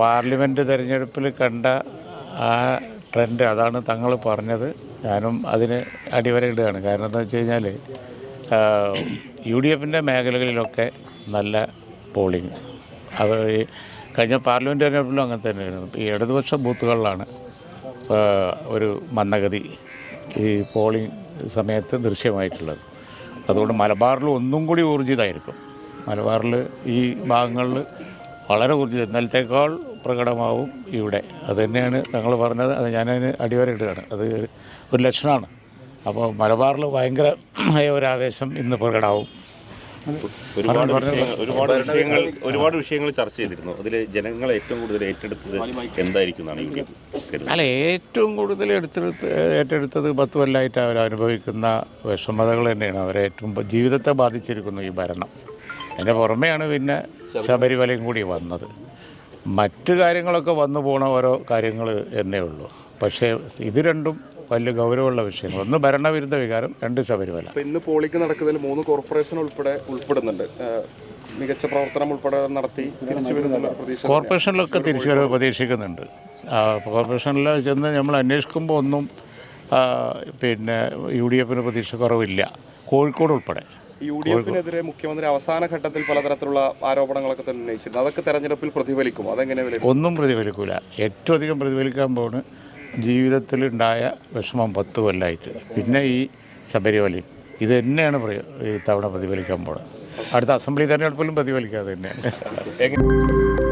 Parliament തിരഞ്ഞെടുപ്പിൽ കണ്ട ആ ട്രെൻഡ് അതാണ് തങ്ങൾ പറഞ്ഞത്. ഞാനും അതിന് അടിവരയിടുകയാണ്. കാരണം എന്താ വെച്ച് കഴിഞ്ഞാൽ യു ഡി എഫിന്റെ മേഖലകളിലൊക്കെ നല്ല പോളിങ് അത് ഈ കഴിഞ്ഞ പാർലമെന്റ് തിരഞ്ഞെടുപ്പിലും അങ്ങനെ തന്നെയായിരുന്നു. ഈ ഇടതുപക്ഷ ബൂത്തുകളിലാണ് ഒരു മന്ദഗതി ഈ പോളിംഗ് സമയത്ത് ദൃശ്യമായിട്ടുള്ളത്. അതുകൊണ്ട് മലബാറിൽ ഒന്നും കൂടി ഊർജിതമായിരിക്കും. മലബാറിൽ ഈ ഭാഗങ്ങളിൽ വളരെ ഊർജിതം. ഇന്നലത്തേക്കാൾ പ്രകടമാവും ഇവിടെ. അത് തന്നെയാണ് ഞങ്ങൾ പറഞ്ഞത്. അത് ഞാനതിന് അടിവരയിടുകയാണ് അത് ഒരു ലക്ഷണമാണ്. അപ്പോൾ മലബാറിൽ ഭയങ്കരമായ ഒരു ആവേശം ഇന്ന് പ്രകടമാവും. ഒരുപാട് വിഷയങ്ങൾ ഒരുപാട് വിഷയങ്ങൾ ഒരുപാട് വിഷയങ്ങൾ ചർച്ച ചെയ്തിരുന്നു. അതിൽ ജനങ്ങൾ ഏറ്റവും കൂടുതൽ ഏറ്റെടുത്തത് എന്തായിരിക്കും അല്ല ഏറ്റവും കൂടുതൽ എടുത്തെടുത്ത് ഏറ്റെടുത്തത് പത്ത് കൊല്ലമായിട്ട് അവർ അനുഭവിക്കുന്ന വിഷമതകൾ തന്നെയാണ്. അവരെ ഏറ്റവും ജീവിതത്തെ ബാധിച്ചിരിക്കുന്നു ഈ ഭരണം. അതിന്റെ പുറമെയാണ് പിന്നെ ശബരിമലയും കൂടി വന്നത്. മറ്റു കാര്യങ്ങളൊക്കെ വന്നു പോണ ഓരോ കാര്യങ്ങൾ എന്നേ ഉള്ളൂ. പക്ഷേ ഇത് രണ്ടും വലിയ ഗൗരവമുള്ള വിഷയങ്ങൾ. ഒന്ന് ഭരണവിരുദ്ധ വികാരം രണ്ട് ശബരിമല. ഇന്ന് പോളിക്ക് നടക്കുന്നതിൽ മൂന്ന് കോർപ്പറേഷൻ ഉൾപ്പെടെ ഉൾപ്പെടുന്നുണ്ട്. മികച്ച പ്രവർത്തനം ഉൾപ്പെടെ നടത്തി തിരിച്ചു വരുന്ന കോർപ്പറേഷനിലൊക്കെ തിരിച്ചു വരവ് പ്രതീക്ഷിക്കുന്നുണ്ട്. കോർപ്പറേഷനിൽ ചെന്ന് നമ്മൾ അന്വേഷിക്കുമ്പോൾ ഒന്നും പിന്നെ യു ഡി എഫിന് പ്രതീക്ഷ കുറവില്ല കോഴിക്കോട് ഉൾപ്പെടെ. യു ഡി എഫിനെതിരെ മുഖ്യമന്ത്രി അവസാന ഘട്ടത്തിൽ പലതരത്തിലുള്ള ആരോപണങ്ങളൊക്കെ തന്നെ ഉന്നയിച്ചിരുന്നു. അതൊക്കെ തെരഞ്ഞെടുപ്പിൽ പ്രതിഫലിക്കും. അതെങ്ങനെ ഒന്നും പ്രതിഫലിക്കൂല. ഏറ്റവും അധികം പ്രതിഫലിക്കാൻ പോണ് ജീവിതത്തിലുണ്ടായ വിഷമം പത്ത് കൊല്ലമായിട്ട് പിന്നെ ഈ ശബരിമലയും. ഇത് തന്നെയാണ് ഈ തവണ പ്രതിഫലിക്കാൻ പോണത്. അടുത്ത അസംബ്ലി തെരഞ്ഞെടുപ്പിലും പ്രതിഫലിക്കാതെ തന്നെയാണ്.